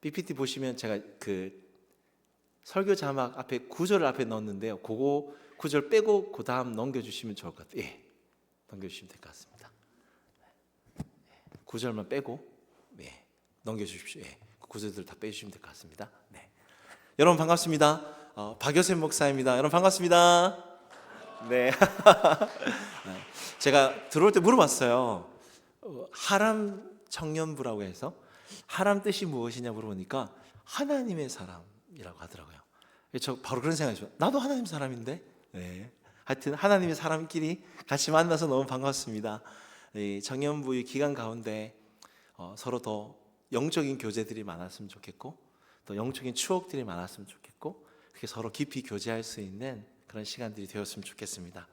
PPT 보시면 제가 그 설교 자막 앞에 구절을 앞에 넣었는데요. 그거 구절 빼고 그 다음 넘겨주시면 좋을 것 같아요. 예, 넘겨주시면 될 것 같습니다. 구절만 빼고 예, 넘겨주십시오. 예, 그 구절들 다 빼주시면 될 것 같습니다. 네. 여러분 반갑습니다. 어, 박여셉 목사입니다. 여러분 반갑습니다. 네. 제가 들어올 때 물어봤어요. 어, 하람 청년부라고 해서 하람 뜻이 무엇이냐 물어보니까 하나님의 사람이라고 하더라고요. 저 바로 그런 생각이 들어요. 나도 하나님 사람인데. 네. 하여튼 하나님의 사람끼리 같이 만나서 너무 반갑습니다. 이 청년부의 기간 가운데 어, 서로 더 영적인 교제들이 많았으면 좋겠고 또 영적인 추억들이 많았으면 좋겠고 그렇게 서로 깊이 교제할 수 있는 그런 시간들이 되었으면 좋겠습니다.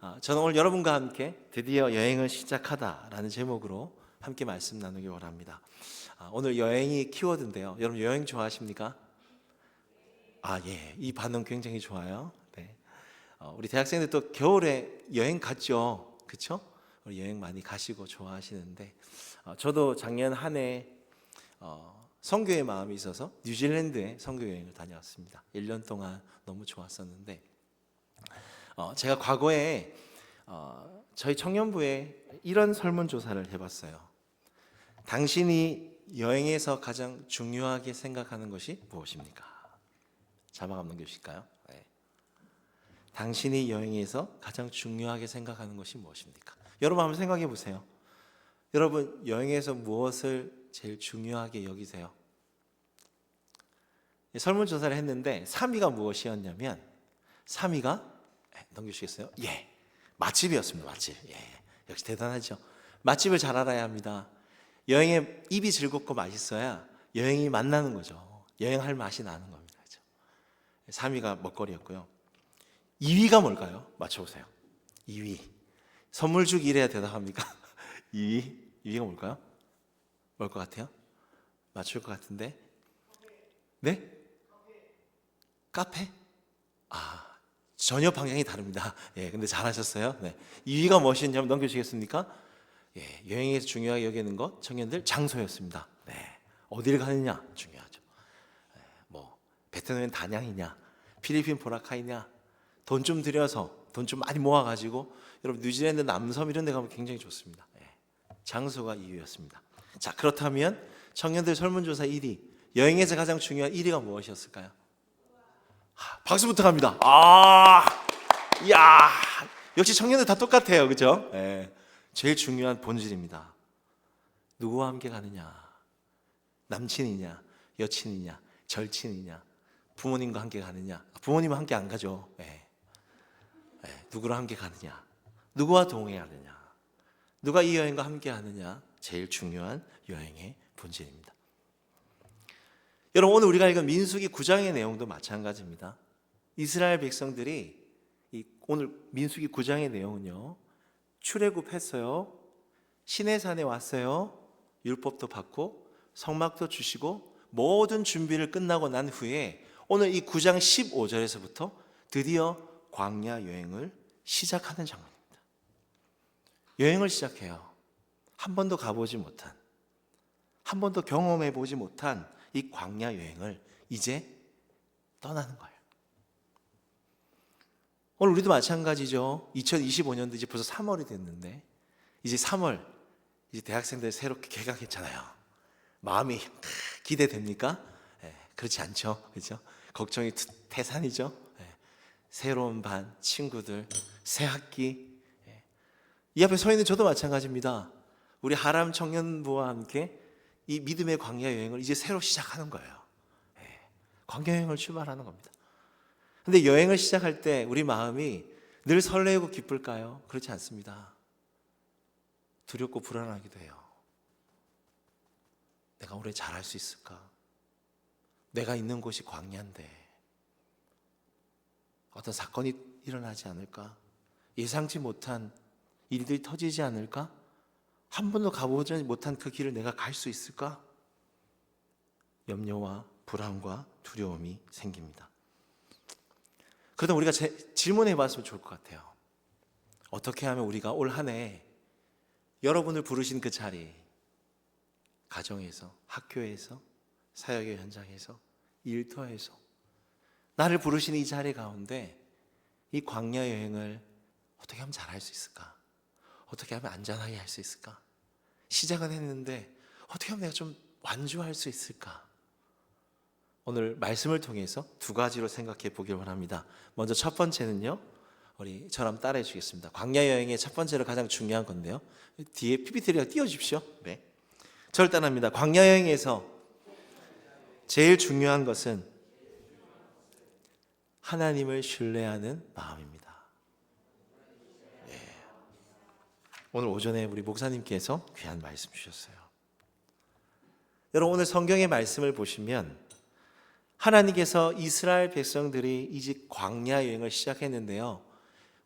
아, 저는 오늘 여러분과 함께 드디어 여행을 시작하다라는 제목으로 함께 말씀 나누기 원합니다. 아, 오늘 여행이 키워드인데요. 여러분 여행 좋아하십니까? 아 예, 이 반응 굉장히 좋아요. 네, 어, 우리 대학생들도 겨울에 여행 갔죠, 그렇죠? 여행 많이 가시고 좋아하시는데 어, 저도 작년 한해 어, 선교의 마음이 있어서 뉴질랜드에 선교 여행을 다녀왔습니다. 1년 동안 너무 좋았었는데 어, 제가 과거에 어, 저희 청년부에 이런 설문조사를 해봤어요. 당신이 여행에서 가장 중요하게 생각하는 것이 무엇입니까? 자막 한번 넘겨주실까요? 네. 당신이 여행에서 가장 중요하게 생각하는 것이 무엇입니까? 여러분 한번 생각해 보세요. 여러분 여행에서 무엇을 제일 중요하게 여기세요? 예, 설문조사를 했는데 3위가 무엇이었냐면 3위가 넘겨주시겠어요? 예, 맛집이었습니다. 맛집. 예, 역시 대단하죠. 맛집을 잘 알아야 합니다. 여행에 입이 즐겁고 맛있어야 여행이 만나는 거죠. 여행할 맛이 나는 겁니다. 그렇죠? 3위가 먹거리였고요. 2위가 뭘까요? 맞춰보세요. 2위. 선물 주기 이래야 대답합니까? 2위. 2위가 뭘까요? 뭘 것 같아요? 맞출 것 같은데? 네? 카페? 아, 전혀 방향이 다릅니다. 예, 근데 잘하셨어요. 네. 2위가 무엇이었는지 한번 넘겨주시겠습니까? 예, 여행에서 중요하게 여기는 것 청년들 장소였습니다. 네, 어디를 가느냐 중요하죠. 예, 뭐 베트남엔 다낭이냐, 필리핀 보라카이냐, 돈 좀 들여서 돈 좀 많이 모아가지고 여러분 뉴질랜드 남섬 이런 데 가면 굉장히 좋습니다. 예, 장소가 이유였습니다. 자 그렇다면 청년들 설문조사 1위 여행에서 가장 중요한 1위가 무엇이었을까요? 하, 박수부터 갑니다. 아, 야, 역시 청년들 다 똑같아요, 그죠? 예. 제일 중요한 본질입니다. 누구와 함께 가느냐? 남친이냐, 여친이냐, 절친이냐, 부모님과 함께 가느냐? 부모님은 함께 안 가죠. 예. 예, 누구랑 함께 가느냐? 누구와 동행하느냐? 누가 이 여행과 함께 하느냐? 제일 중요한 여행의 본질입니다. 여러분 오늘 우리가 읽은 민수기 9장의 내용도 마찬가지입니다. 이스라엘 백성들이 이 오늘 민수기 9장의 내용은요. 출애굽했어요. 시내산에 왔어요. 율법도 받고 성막도 주시고 모든 준비를 끝나고 난 후에 오늘 이 9장 15절에서부터 드디어 광야 여행을 시작하는 장면입니다. 여행을 시작해요. 한 번도 가보지 못한, 한 번도 경험해 보지 못한 이 광야 여행을 이제 떠나는 거예요. 오늘 우리도 마찬가지죠. 2025년도 이제 벌써 3월이 됐는데 이제 3월 이제 대학생들 새롭게 개강했잖아요. 마음이 기대됩니까? 예, 그렇지 않죠. 그렇죠? 걱정이 투- 태산이죠. 예, 새로운 반 친구들 새 학기 예. 이 앞에 서 있는 저도 마찬가지입니다. 우리 하람 청년부와 함께 이 믿음의 광야 여행을 이제 새로 시작하는 거예요. 예, 광야 여행을 출발하는 겁니다. 근데 여행을 시작할 때 우리 마음이 늘 설레고 기쁠까요? 그렇지 않습니다. 두렵고 불안하기도 해요. 내가 올해 잘할 수 있을까? 내가 있는 곳이 광야인데 어떤 사건이 일어나지 않을까? 예상치 못한 일들이 터지지 않을까? 한 번도 가보지 못한 그 길을 내가 갈 수 있을까? 염려와 불안과 두려움이 생깁니다. 그러다 우리가 제- 질문해 봤으면 좋을 것 같아요. 어떻게 하면 우리가 올 한 해 여러분을 부르신 그 자리, 가정에서, 학교에서, 사역의 현장에서 일터에서 나를 부르신 이 자리 가운데 이 광야 여행을 어떻게 하면 잘할 수 있을까? 어떻게 하면 안전하게 할 수 있을까? 시작은 했는데 어떻게 하면 내가 좀 완주할 수 있을까? 오늘 말씀을 통해서 두 가지로 생각해 보길 원합니다. 먼저 첫 번째는요. 우리 저랑 따라해 주겠습니다. 광야 여행의 첫 번째로 가장 중요한 건데요. 뒤에 PPT를 띄워 주십시오. 네. 저를 따라합니다. 광야 여행에서 제일 중요한 것은 하나님을 신뢰하는 마음입니다. 예. 오늘 오전에 우리 목사님께서 귀한 말씀 주셨어요. 여러분 오늘 성경의 말씀을 보시면 하나님께서 이스라엘 백성들이 이집 광야 여행을 시작했는데요.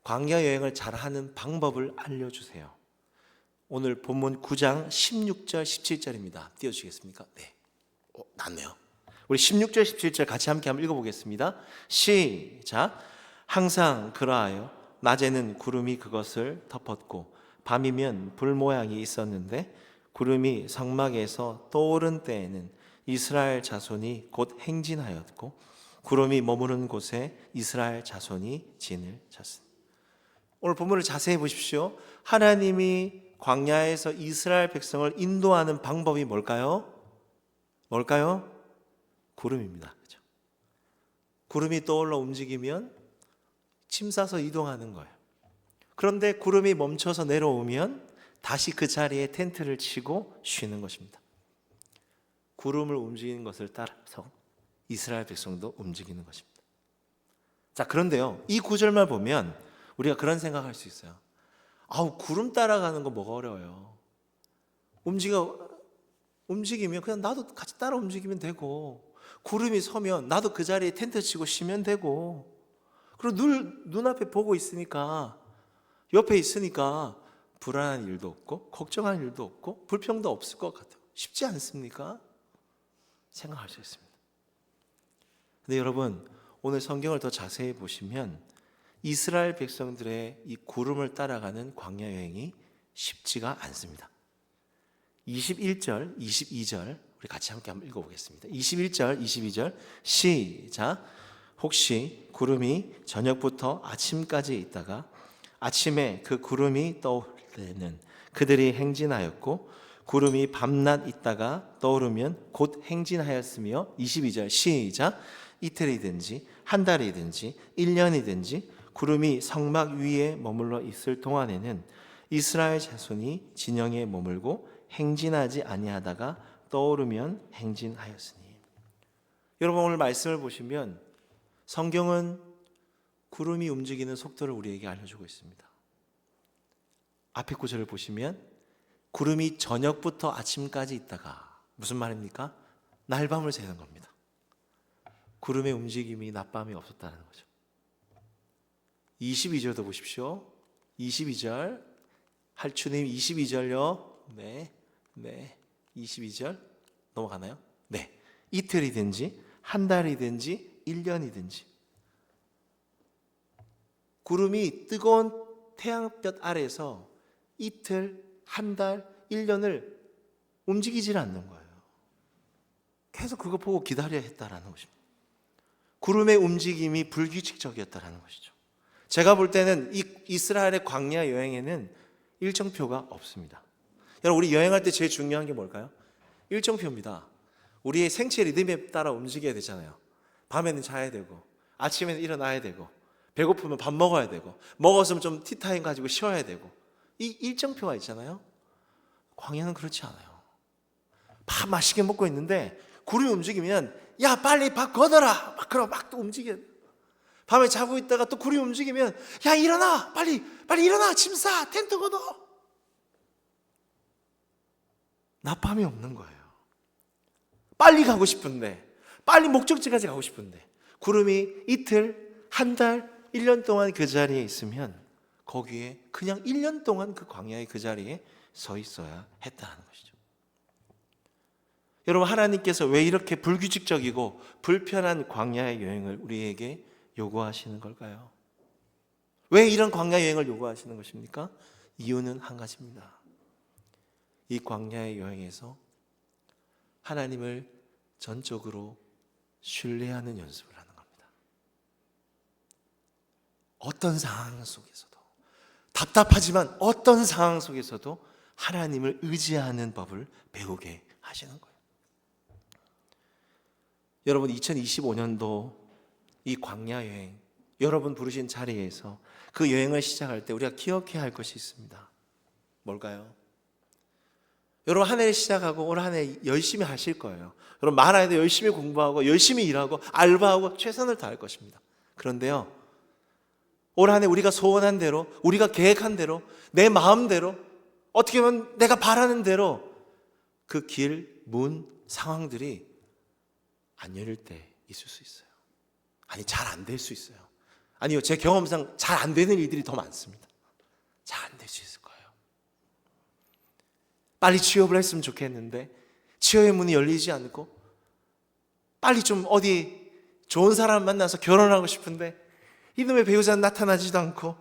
광야 여행을 잘하는 방법을 알려주세요. 오늘 본문 9장 16절 17절입니다. 띄워주시겠습니까? 네. 어, 낫네요. 우리 16절 17절 같이 함께 한번 읽어보겠습니다. 시작. 항상 그러하여 낮에는 구름이 그것을 덮었고 밤이면 불 모양이 있었는데 구름이 성막에서 떠오른 때에는 이스라엘 자손이 곧 행진하였고 구름이 머무는 곳에 이스라엘 자손이 진을 쳤습니다. 오늘 본문을 자세히 보십시오. 하나님이 광야에서 이스라엘 백성을 인도하는 방법이 뭘까요? 뭘까요? 구름입니다. 그죠? 구름이 떠올라 움직이면 침 싸서 이동하는 거예요. 그런데 구름이 멈춰서 내려오면 다시 그 자리에 텐트를 치고 쉬는 것입니다. 구름을 움직이는 것을 따라서 이스라엘 백성도 움직이는 것입니다. 자, 그런데요. 이 구절만 보면 우리가 그런 생각할 수 있어요. 아우, 구름 따라가는 거 뭐가 어려워요. 움직여 움직이면 그냥 나도 같이 따라 움직이면 되고 구름이 서면 나도 그 자리에 텐트 치고 쉬면 되고 그리고 눈 눈앞에 보고 있으니까 옆에 있으니까 불안한 일도 없고 걱정할 일도 없고 불평도 없을 것 같아요. 쉽지 않습니까? 생각할 수 있습니다. 근데 여러분 오늘 성경을 더 자세히 보시면 이스라엘 백성들의 이 구름을 따라가는 광야 여행이 쉽지가 않습니다. 21절, 22절 우리 같이 함께 한번 읽어보겠습니다. 21절, 22절 시작. 혹시 구름이 저녁부터 아침까지 있다가 아침에 그 구름이 떠오르는 그들이 행진하였고 구름이 밤낮 있다가 떠오르면 곧 행진하였으며 22절 시작 이틀이든지 한 달이든지 1년이든지 구름이 성막 위에 머물러 있을 동안에는 이스라엘 자손이 진영에 머물고 행진하지 아니하다가 떠오르면 행진하였으니 여러분 오늘 말씀을 보시면 성경은 구름이 움직이는 속도를 우리에게 알려주고 있습니다. 앞에 구절을 보시면 구름이 저녁부터 아침까지 있다가 무슨 말입니까? 날밤을 새는 겁니다. 구름의 움직임이 낮밤이 없었다는 거죠. 22절도 보십시오. 22절 할추님 22절요. 네. 네. 22절 넘어가나요? 네. 이틀이든지 한 달이든지 1년이든지 구름이 뜨거운 태양볕 아래서 이틀, 한 달, 1년을 움직이질 않는 거예요. 계속 그거 보고 기다려야 했다라는 것입니다. 구름의 움직임이 불규칙적이었다라는 것이죠. 제가 볼 때는 이 이스라엘의 광야 여행에는 일정표가 없습니다. 여러분 우리 여행할 때 제일 중요한 게 뭘까요? 일정표입니다. 우리의 생체 리듬에 따라 움직여야 되잖아요. 밤에는 자야 되고 아침에는 일어나야 되고 배고프면 밥 먹어야 되고 먹었으면 좀 티타임 가지고 쉬어야 되고 이 일정표가 있잖아요. 광야는 그렇지 않아요. 밥 맛있게 먹고 있는데 구름이 움직이면 야 빨리 밥 걷어라 막 그러고 막 또 움직여. 밤에 자고 있다가 또 구름이 움직이면 야 일어나 빨리 빨리 일어나 짐 싸 텐트 걷어. 낮밤이 없는 거예요. 빨리 가고 싶은데, 빨리 목적지까지 가고 싶은데, 구름이 이틀, 한 달, 1년 동안 그 자리에 있으면 거기에 그냥 1년 동안 그 광야의 그 자리에 서 있어야 했다는 것이죠. 여러분, 하나님께서 왜 이렇게 불규칙적이고 불편한 광야의 여행을 우리에게 요구하시는 걸까요? 왜 이런 광야 여행을 요구하시는 것입니까? 이유는 한 가지입니다. 이 광야의 여행에서 하나님을 전적으로 신뢰하는 연습을 하는 겁니다. 어떤 상황 속에서도 답답하지만 어떤 상황 속에서도 하나님을 의지하는 법을 배우게 하시는 거예요. 여러분 2025년도 이 광야 여행 여러분 부르신 자리에서 그 여행을 시작할 때 우리가 기억해야 할 것이 있습니다. 뭘까요? 여러분 한 해를 시작하고 올 한 해 열심히 하실 거예요. 여러분 돼 열심히 공부하고 열심히 일하고 알바하고 최선을 다할 것입니다. 그런데요. 올 한해 우리가 소원한 대로 우리가 계획한 대로 내 마음대로 어떻게 보면 내가 바라는 대로 그 길, 문, 상황들이 안 열릴 때 있을 수 있어요. 아니 잘 안 될 수 있어요. 아니요 제 경험상 잘 안 되는 일들이 더 많습니다. 잘 안 될 수 있을 거예요. 빨리 취업을 했으면 좋겠는데 취업의 문이 열리지 않고 빨리 좀 어디 좋은 사람 만나서 결혼하고 싶은데 이놈의 배우자는 나타나지도 않고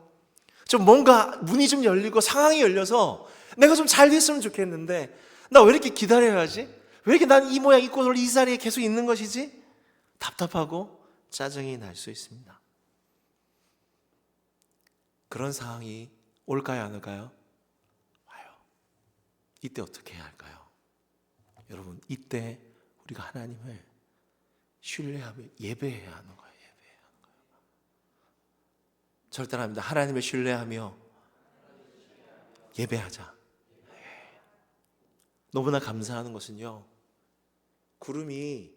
좀 뭔가 문이 좀 열리고 상황이 열려서 내가 좀 잘 됐으면 좋겠는데 나 왜 이렇게 기다려야지? 왜 이렇게 난 이 모양 이 꼴을 이 자리에 계속 있는 것이지? 답답하고 짜증이 날 수 있습니다. 그런 상황이 올까요, 안 올까요? 와요. 이때 어떻게 해야 할까요? 여러분, 이때 우리가 하나님을 신뢰하며 예배해야 하는 거예요. 예배해야 하는 거예요. 절대합니다. 하나님을 신뢰하며 예배하자. 예. 너무나 감사하는 것은요. 구름이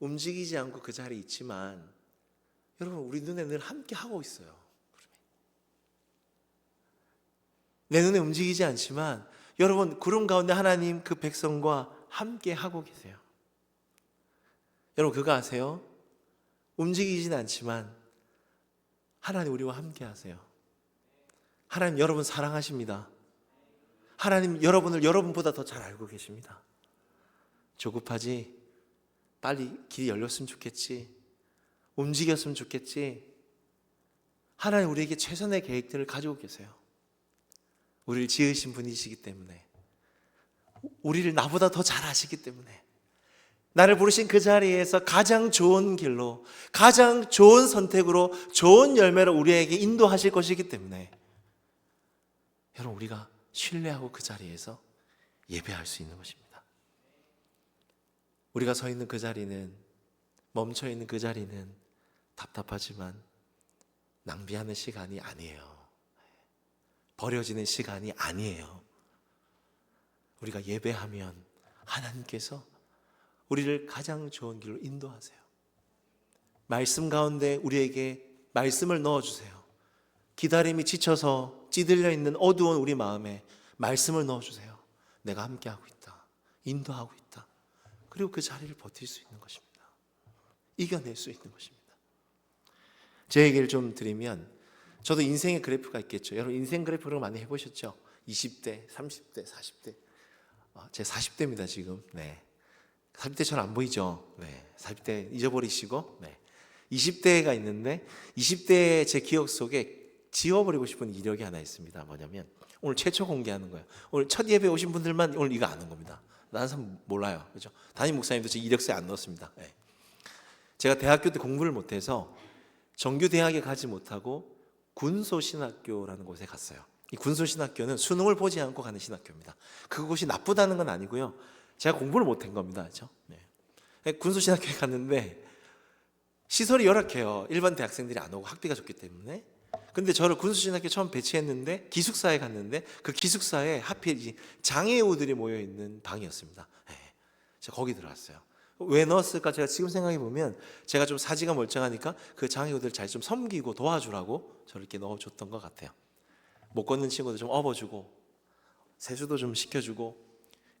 움직이지 않고 그 자리에 있지만 여러분 우리 눈에 늘 함께 하고 있어요. 내 눈에 움직이지 않지만 여러분 구름 가운데 하나님 그 백성과 함께 하고 계세요. 여러분 그거 아세요? 움직이진 않지만 하나님 우리와 함께 하세요. 하나님 여러분 사랑하십니다. 하나님 여러분을 여러분보다 더 잘 알고 계십니다. 조급하지 빨리 길이 열렸으면 좋겠지. 움직였으면 좋겠지. 하나님 우리에게 최선의 계획들을 가지고 계세요. 우리를 지으신 분이시기 때문에 우리를 나보다 더 잘 아시기 때문에 나를 부르신 그 자리에서 가장 좋은 길로 가장 좋은 선택으로 좋은 열매로 우리에게 인도하실 것이기 때문에 여러분 우리가 신뢰하고 그 자리에서 예배할 수 있는 것입니다. 우리가 서 있는 그 자리는 멈춰 있는 그 자리는 답답하지만 낭비하는 시간이 아니에요. 버려지는 시간이 아니에요. 우리가 예배하면 하나님께서 우리를 가장 좋은 길로 인도하세요. 말씀 가운데 우리에게 말씀을 넣어 주세요. 기다림이 지쳐서 찌들려 있는 어두운 우리 마음에 말씀을 넣어 주세요. 내가 함께 하고 있다. 인도하고 있다. 그리고 그 자리를 버틸 수 있는 것입니다. 이겨낼 수 있는 것입니다. 제 얘기를 좀 드리면 저도 인생의 그래프가 있겠죠. 여러분 인생 그래프를 많이 해보셨죠? 20대, 30대, 40대. 아, 제 40대입니다 지금. 네. 40대 잘안 보이죠? 네. 40대 잊어버리시고. 네. 20대가 있는데 20대 제 기억 속에 지워버리고 싶은 이력이 하나 있습니다. 뭐냐면 오늘 최초 공개하는 거예요. 오늘 첫 예배 오신 분들만 오늘 이거 아는 겁니다. 다른 사람 몰라요. 그죠? 담임 목사님도 제 이력서에 안 넣었습니다. 네. 제가 대학교 때 공부를 못해서 정규 대학에 가지 못하고 군소신학교라는 곳에 갔어요. 이 군소신학교는 수능을 보지 않고 가는 신학교입니다. 그곳이 나쁘다는 건 아니고요. 제가 공부를 못한 겁니다. 그죠? 네. 군소신학교에 갔는데 시설이 열악해요. 일반 대학생들이 안 오고 학비가 좋기 때문에. 근데 저를 군수신학교 처음 배치했는데 기숙사에 갔는데 그 기숙사에 하필 이 장애우들이 모여 있는 방이었습니다. 네. 제가 거기 들어갔어요. 왜 넣었을까 제가 지금 생각해 보면 제가 좀 사지가 멀쩡하니까 그 장애우들 잘 좀 섬기고 도와주라고 저를 이렇게 넣어줬던 것 같아요. 못 걷는 친구들 좀 업어주고 세수도 좀 시켜주고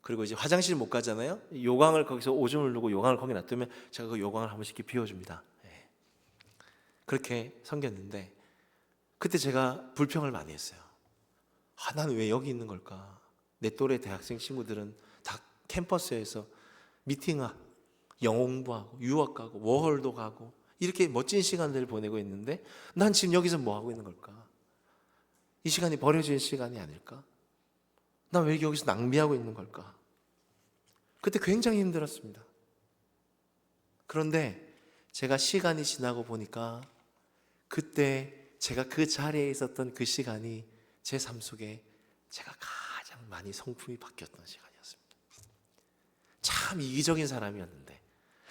그리고 이제 화장실 못 가잖아요. 요강을 거기서 오줌을 누고 요강을 거기 놔두면 제가 그 요강을 한 번씩 비워줍니다. 네. 그렇게 섬겼는데 그때 제가 불평을 많이 했어요. 아, 나는 왜 여기 있는 걸까? 내 또래 대학생 친구들은 다 캠퍼스에서 미팅하고 영어 공부하고 유학 가고 워홀도 가고 이렇게 멋진 시간들을 보내고 있는데 난 지금 여기서 뭐 하고 있는 걸까? 이 시간이 버려질 시간이 아닐까? 난 왜 여기서 낭비하고 있는 걸까? 그때 굉장히 힘들었습니다. 그런데 제가 시간이 지나고 보니까 그때 제가 그 자리에 있었던 그 시간이 제 삶 속에 제가 가장 많이 성품이 바뀌었던 시간이었습니다. 참 이기적인 사람이었는데,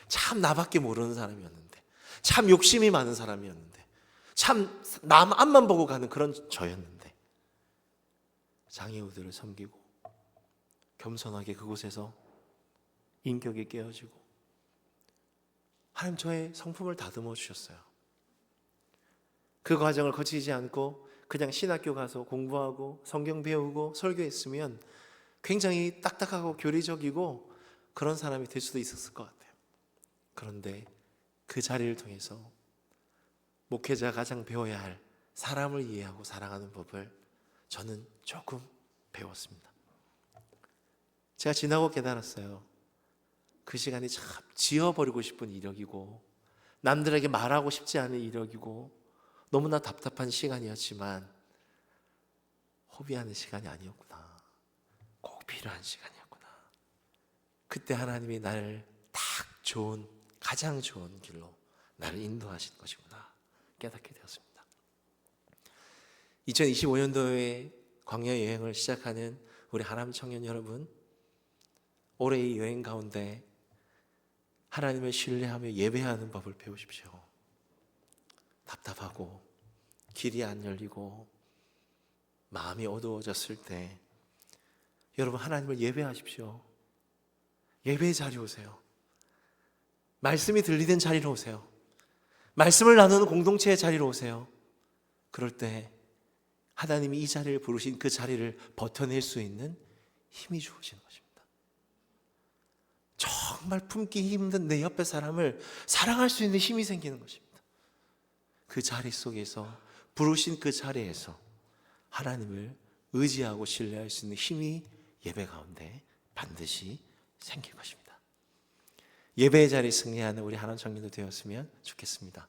참 나밖에 모르는 사람이었는데, 참 욕심이 많은 사람이었는데, 참 남 앞만 보고 가는 그런 저였는데, 장애우들을 섬기고, 겸손하게 그곳에서 인격이 깨어지고, 하나님 저의 성품을 다듬어 주셨어요. 그 과정을 거치지 않고 그냥 신학교 가서 공부하고 성경 배우고 설교했으면 굉장히 딱딱하고 교리적이고 그런 사람이 될 수도 있었을 것 같아요. 그런데 그 자리를 통해서 목회자가 가장 배워야 할 사람을 이해하고 사랑하는 법을 저는 조금 배웠습니다. 제가 지나고 깨달았어요. 그 시간이 참 지워버리고 싶은 이력이고 남들에게 말하고 싶지 않은 이력이고 너무나 답답한 시간이었지만 허비하는 시간이 아니었구나. 꼭 필요한 시간이었구나. 그때 하나님이 나를 딱 좋은 가장 좋은 길로 나를 인도하신 것이구나 깨닫게 되었습니다. 2025년도에 광야 여행을 시작하는 우리 하남 청년 여러분, 올해의 여행 가운데 하나님을 신뢰하며 예배하는 법을 배우십시오. 답답하고 길이 안 열리고 마음이 어두워졌을 때 여러분 하나님을 예배하십시오. 예배의 자리 오세요. 말씀이 들리는 자리로 오세요. 말씀을 나누는 공동체의 자리로 오세요. 그럴 때 하나님이 이 자리를 부르신 그 자리를 버텨낼 수 있는 힘이 주어지는 것입니다. 정말 품기 힘든 내 옆에 사람을 사랑할 수 있는 힘이 생기는 것입니다. 그 자리 속에서 부르신 그 자리에서 하나님을 의지하고 신뢰할 수 있는 힘이 예배 가운데 반드시 생길 것입니다. 예배의 자리 승리하는 우리 하나님 청년도 되었으면 좋겠습니다.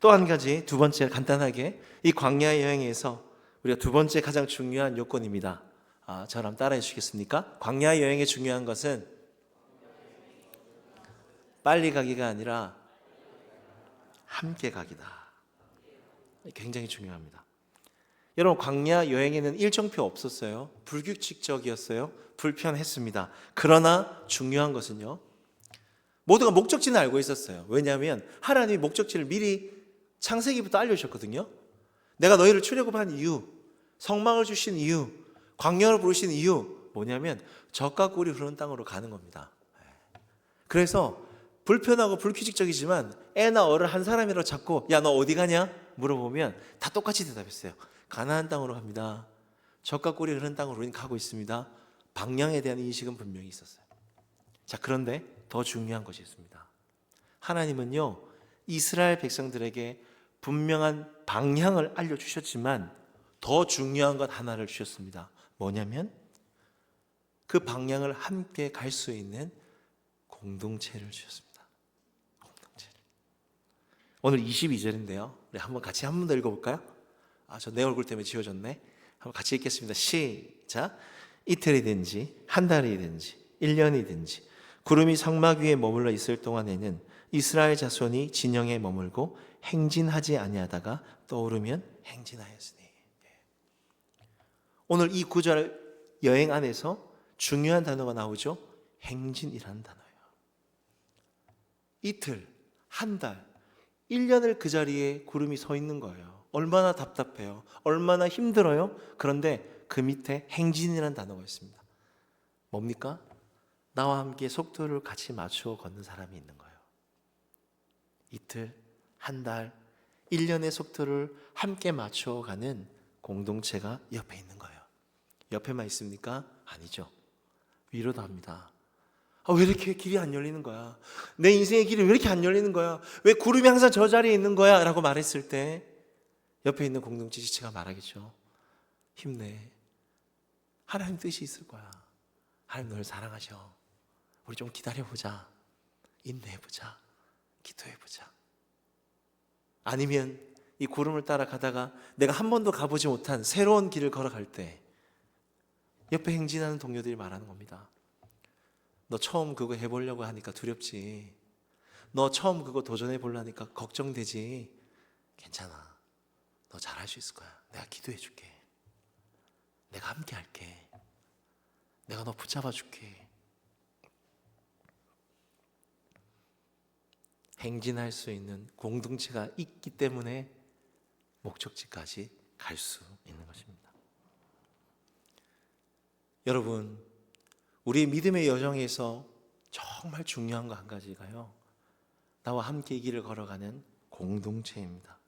또 한 가지 두 번째 간단하게 이 광야 여행에서 우리가 두 번째 가장 중요한 요건입니다. 아, 저랑 따라해 주시겠습니까? 광야 여행의 중요한 것은 빨리 가기가 아니라 함께 가기다. 굉장히 중요합니다. 여러분 광야 여행에는 일정표 없었어요. 불규칙적이었어요. 불편했습니다. 그러나 중요한 것은요. 모두가 목적지는 알고 있었어요. 왜냐하면 하나님이 목적지를 미리 창세기부터 알려주셨거든요. 내가 너희를 출애굽한 이유, 성막을 주신 이유, 광야를 부르신 이유 뭐냐면 적과 꿀이 흐르는 땅으로 가는 겁니다. 그래서 불편하고 불규칙적이지만 애나 어를 한 사람이라도 잡고 야 너 어디 가냐 물어보면 다 똑같이 대답했어요. 가나안 땅으로 갑니다. 적과 꿀이 흐르는 땅으로 우리는 가고 있습니다. 방향에 대한 인식은 분명히 있었어요. 자 그런데 더 중요한 것이 있습니다. 하나님은요 이스라엘 백성들에게 분명한 방향을 알려 주셨지만 더 중요한 것 하나를 주셨습니다. 뭐냐면 그 방향을 함께 갈 수 있는 공동체를 주셨습니다. 오늘 22절인데요. 우리 한번 같이 한 번 더 읽어볼까요? 아, 저 내 얼굴 때문에 지워졌네. 한번 같이 읽겠습니다. 시작. 이틀이든지 한 달이든지 1년이든지 구름이 성막 위에 머물러 있을 동안에는 이스라엘 자손이 진영에 머물고 행진하지 아니하다가 떠오르면 행진하였으니. 예. 오늘 이 구절 여행 안에서 중요한 단어가 나오죠. 행진이라는 단어예요. 이틀, 한 달, 1년을 그 자리에 구름이 서 있는 거예요. 얼마나 답답해요. 얼마나 힘들어요. 그런데 그 밑에 행진이라는 단어가 있습니다. 뭡니까? 나와 함께 속도를 같이 맞추어 걷는 사람이 있는 거예요. 이틀, 한 달, 1년의 속도를 함께 맞추어 가는 공동체가 옆에 있는 거예요. 옆에만 있습니까? 아니죠. 위로도 합니다. 아, 왜 이렇게 길이 안 열리는 거야? 내 인생의 길이 왜 이렇게 안 열리는 거야? 왜 구름이 항상 저 자리에 있는 거야? 라고 말했을 때 옆에 있는 공동체 지체가 말하겠죠. 힘내. 하나님 뜻이 있을 거야. 하나님 너를 사랑하셔. 우리 좀 기다려보자. 인내해보자. 기도해보자. 아니면 이 구름을 따라 가다가 내가 한 번도 가보지 못한 새로운 길을 걸어갈 때 옆에 행진하는 동료들이 말하는 겁니다. 너 처음 그거 해보려고 하니까 두렵지. 너 처음 그거 도전해 보려니까 걱정되지. 괜찮아. 너 잘할 수 있을 거야. 내가 기도해 줄게. 내가 함께 할게. 내가 너 붙잡아 줄게. 행진할 수 있는 공동체가 있기 때문에 목적지까지 갈 수 있는 것입니다. 여러분, 우리 믿음의 여정에서 정말 중요한 거 한 가지가요. 나와 함께 이 길을 걸어가는 공동체입니다.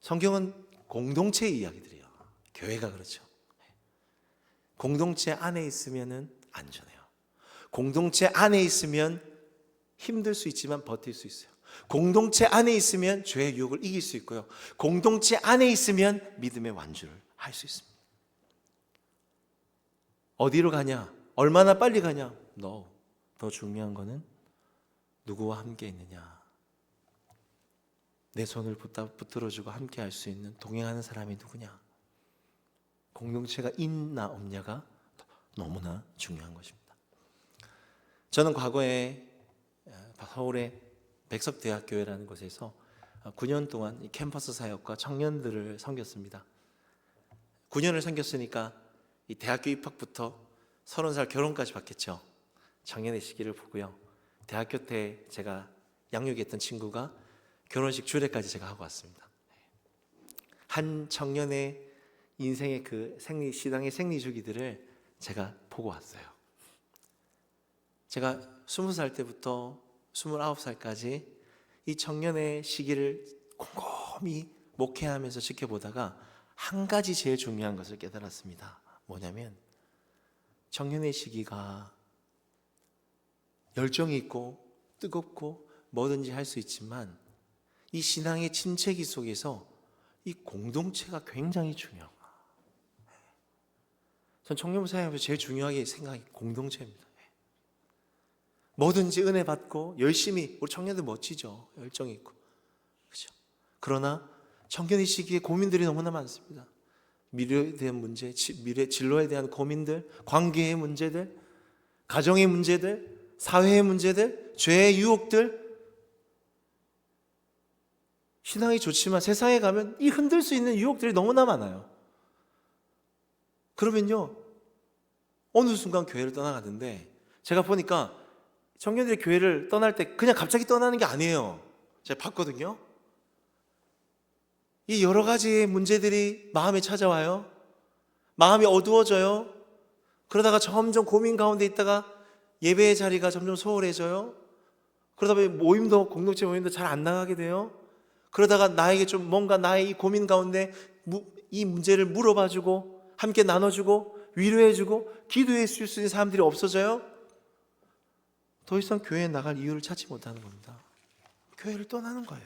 성경은 공동체의 이야기들이요. 교회가 그렇죠. 공동체 안에 있으면은 안전해요. 공동체 안에 있으면 힘들 수 있지만 버틸 수 있어요. 공동체 안에 있으면 죄의 유혹을 이길 수 있고요. 공동체 안에 있으면 믿음의 완주를 할 수 있습니다. 어디로 가냐? 얼마나 빨리 가냐? 너. 더 중요한 거는 누구와 함께 있느냐. 내 손을 붙들어주고 함께 할 수 있는 동행하는 사람이 누구냐. 공동체가 있나 없냐가 너무나 중요한 것입니다. 저는 과거에 서울의 백석대학교라는 곳에서 9년 동안 이 캠퍼스 사역과 청년들을 섬겼습니다. 9년을 섬겼으니까 이 대학교 입학부터 30살 결혼까지 받겠죠. 작년의 시기를 보고요. 대학교 때 제가 양육했던 친구가 결혼식 주례까지 제가 하고 왔습니다. 한 청년의 인생의 그 생리 시당의 생리 주기들을 제가 보고 왔어요. 제가 20살 때부터 29살까지 이 청년의 시기를 곰곰이 목회하면서 지켜보다가 한 가지 제일 중요한 것을 깨달았습니다. 뭐냐면 청년의 시기가 열정이 있고 뜨겁고 뭐든지 할 수 있지만 이 신앙의 침체기 속에서 이 공동체가 굉장히 거야. 전 청년부 사역에서 제일 중요하게 생각이 공동체입니다. 뭐든지 은혜 받고 열심히 우리 청년들 멋지죠. 열정 있고. 그렇죠. 그러나 청년의 시기에 고민들이 너무나 많습니다. 미래에 대한 문제, 지- 미래 진로에 대한 고민들, 관계의 문제들, 가정의 문제들, 사회의 문제들, 죄의 유혹들, 신앙이 좋지만 세상에 가면 이 흔들 수 있는 유혹들이 너무나 많아요. 그러면요, 어느 순간 교회를 떠나가는데 제가 보니까 청년들이 교회를 떠날 때 그냥 갑자기 떠나는 게 아니에요. 제가 봤거든요. 이 여러 가지의 문제들이 마음에 찾아와요. 마음이 어두워져요. 그러다가 점점 고민 가운데 있다가 예배의 자리가 점점 소홀해져요. 그러다 보니 모임도 공동체 모임도 잘 안 나가게 돼요. 그러다가 나에게 좀 뭔가 나의 이 고민 가운데 무- 이 문제를 물어봐주고 함께 나눠주고 위로해주고 기도해 줄 수 있는 사람들이 없어져요. 더 이상 교회에 나갈 이유를 찾지 못하는 겁니다. 교회를 떠나는 거예요.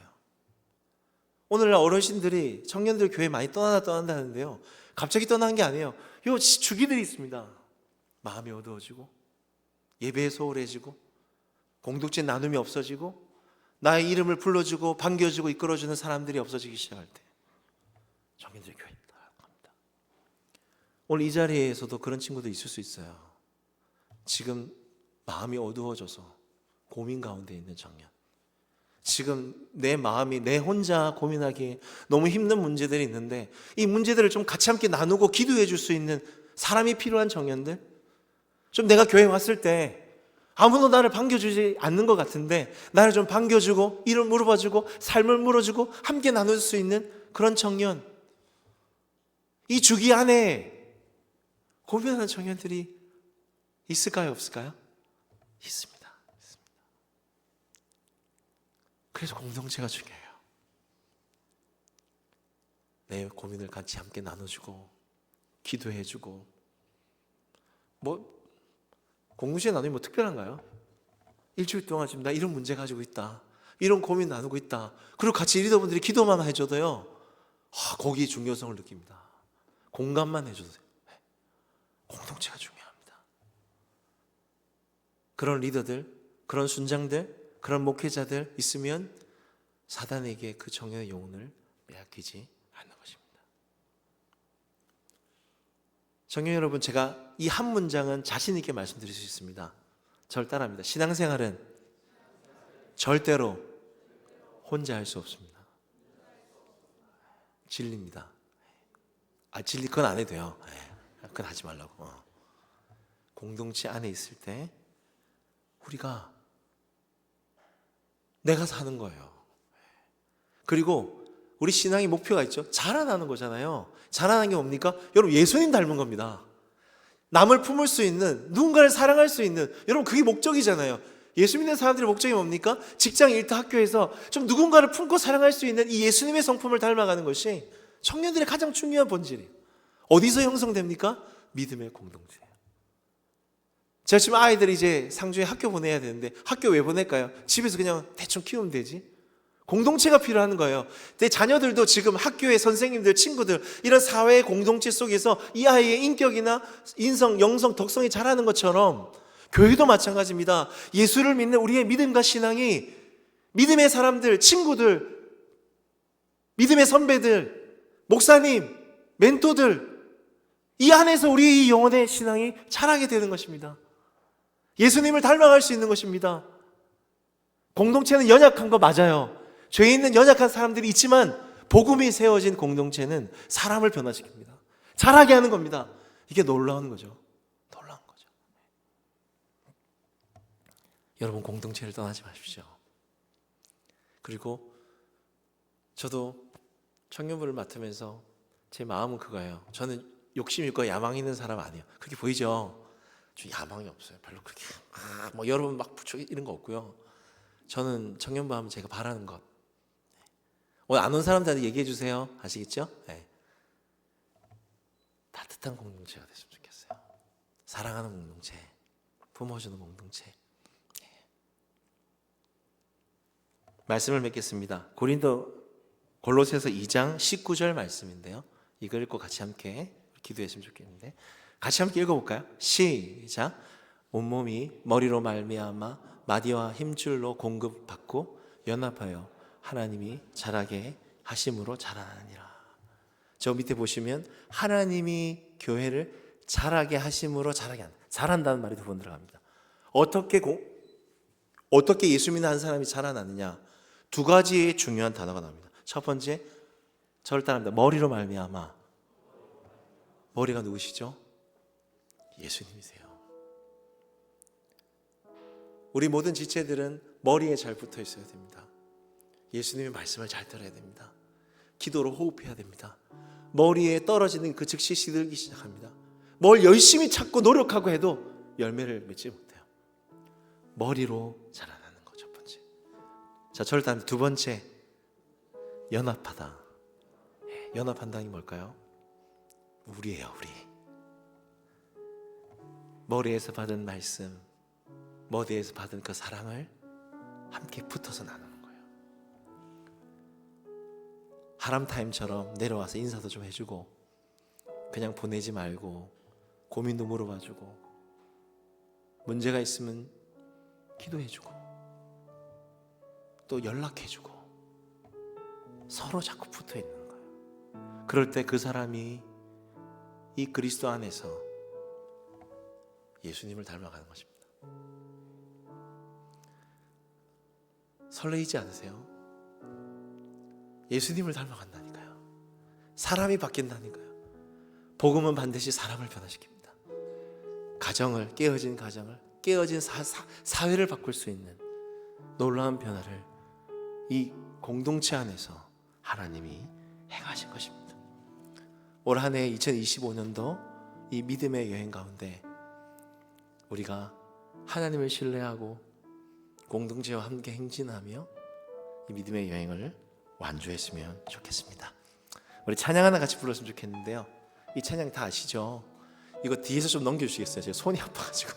오늘날 어르신들이 청년들 교회 많이 떠나다 떠난다는데요. 갑자기 떠나는 게 아니에요. 요 주기들이 있습니다. 마음이 어두워지고 예배에 소홀해지고 공동체 나눔이 없어지고 나의 이름을 불러주고 반겨주고 이끌어주는 사람들이 없어지기 시작할 때 청년들 교회 떠나갑니다. 오늘 이 자리에서도 그런 친구도 있을 수 있어요. 지금 마음이 어두워져서 고민 가운데 있는 청년. 지금 내 마음이 내 혼자 고민하기에 너무 힘든 문제들이 있는데 이 문제들을 좀 같이 함께 나누고 기도해 줄 수 있는 사람이 필요한 청년들. 좀 내가 교회 왔을 때 아무도 나를 반겨주지 않는 것 같은데 나를 좀 반겨주고 이름 물어봐주고 삶을 물어주고 함께 나눌 수 있는 그런 청년. 이 주기 안에 고민하는 청년들이 있을까요, 없을까요? 있습니다. 그래서 공동체가 중요해요. 내 고민을 같이 함께 나눠주고 기도해주고 뭐 공동체 나누면 뭐 특별한가요? 일주일 동안 지금 나 이런 문제 가지고 있다. 이런 고민 나누고 있다. 그리고 같이 리더분들이 기도만 해줘도요. 아, 거기 중요성을 느낍니다. 공감만 해줘도 돼요. 네. 공동체가 중요합니다. 그런 리더들, 그런 순장들, 그런 목회자들 있으면 사단에게 그 정의 영혼을 빼앗기지 않는 것입니다. 정녕 여러분, 제가 이 한 문장은 자신 있게 말씀드릴 수 있습니다. 절 따라합니다. 신앙생활은 절대로 혼자 할 수 없습니다. 진리입니다. 아 진리 그건 안 해도 돼요. 예, 그건 하지 말라고. 어. 공동체 안에 있을 때 우리가 내가 사는 거예요. 그리고 우리 신앙의 목표가 있죠. 자라나는 거잖아요. 자라나는 게 뭡니까? 여러분 예수님 닮은 겁니다. 남을 품을 수 있는 누군가를 사랑할 수 있는 여러분 그게 목적이잖아요. 예수 믿는 사람들의 목적이 뭡니까? 직장, 일터, 학교에서 좀 누군가를 품고 사랑할 수 있는 이 예수님의 성품을 닮아가는 것이 청년들의 가장 중요한 본질이에요. 어디서 형성됩니까? 믿음의 공동체예요. 제가 지금 아이들이 이제 상주에 학교 보내야 되는데 학교 왜 보낼까요? 집에서 그냥 대충 키우면 되지. 공동체가 필요한 거예요. 내 자녀들도 지금 학교의 선생님들, 친구들 이런 사회 공동체 속에서 이 아이의 인격이나 인성, 영성, 덕성이 자라는 것처럼 교회도 마찬가지입니다. 예수를 믿는 우리의 믿음과 신앙이 믿음의 사람들, 친구들, 믿음의 선배들, 목사님, 멘토들 이 안에서 우리 이 영혼의 신앙이 자라게 되는 것입니다. 예수님을 닮아갈 수 있는 것입니다. 공동체는 연약한 거 맞아요. 죄 있는 연약한 사람들이 있지만 복음이 세워진 공동체는 사람을 변화시킵니다. 자라게 하는 겁니다. 이게 놀라운 거죠. 놀라운 거죠. 여러분 공동체를 떠나지 마십시오. 그리고 저도 청년부를 맡으면서 제 마음은 그거예요. 저는 욕심 있고 야망 있는 사람 아니에요. 그렇게 보이죠? 저 야망이 없어요. 별로 그렇게 아, 뭐 여러분 막 이런 거 없고요. 저는 청년부 하면 제가 바라는 것. 오늘 안 온 사람들한테 얘기해 주세요. 아시겠죠? 네. 따뜻한 공동체가 됐으면 좋겠어요. 사랑하는 공동체, 품어주는 공동체. 네. 말씀을 맺겠습니다. 고린도 골로새서 2장 19절 말씀인데요. 이걸 읽고 같이 함께 기도했으면 좋겠는데 같이 함께 읽어볼까요? 시작. 온몸이 머리로 말미암아 마디와 힘줄로 공급받고 연합하여 하나님이 자라게 하심으로 자라느니라. 저 밑에 보시면 하나님이 교회를 자라게 하심으로 자라게 한다. 잘한다는 말이 두 번 들어갑니다. 어떻게 고, 어떻게 예수 믿는 한 사람이 자라나느냐? 두 가지의 중요한 단어가 나옵니다. 첫 번째 저를 따릅니다. 머리로 말미암아 머리가 누구시죠? 예수님이세요. 우리 모든 지체들은 머리에 잘 붙어 있어야 됩니다. 예수님의 말씀을 잘 들어야 됩니다. 기도로 호흡해야 됩니다. 머리에 떨어지는 그 즉시 시들기 시작합니다. 뭘 열심히 찾고 노력하고 해도 열매를 맺지 못해요. 머리로 자라나는 거 첫 번째. 자, 저를 따르두 번째 연합하다. 예, 연합한다는 게 뭘까요? 우리예요, 우리. 머리에서 받은 말씀, 머리에서 받은 그 사랑을 함께 붙어서 나누는 거예요. 하람 타임처럼 내려와서 인사도 좀 해주고, 그냥 보내지 말고, 고민도 물어봐주고, 문제가 있으면 기도해주고, 또 연락해주고, 서로 자꾸 붙어 있는 거예요. 그럴 때 그 사람이 이 그리스도 안에서 예수님을 닮아가는 것입니다. 설레이지 않으세요? 예수님을 닮아간다니까요. 사람이 바뀐다니까요. 복음은 반드시 사람을 변화시킵니다. 가정을 깨어진 가정을 깨어진 사, 사, 사회를 바꿀 수 있는 놀라운 변화를 이 공동체 안에서 하나님이 행하신 것입니다. 올 한해 2025년도 이 믿음의 여행 가운데 우리가 하나님을 신뢰하고 공동체와 함께 행진하며 이 믿음의 여행을 완주했으면 좋겠습니다. 우리 찬양 하나 같이 불렀으면 좋겠는데요. 이 찬양 다 아시죠? 이거 뒤에서 좀 넘겨주시겠어요? 제가 손이 아파가지고.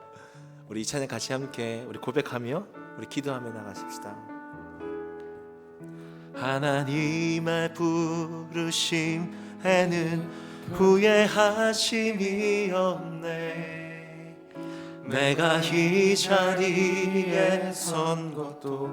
우리 이 찬양 같이 함께 우리 고백하며 우리 기도하며 나가십시다. 하나님의 부르심에는 후회하심이 없네 내가 이 자리에 선 것도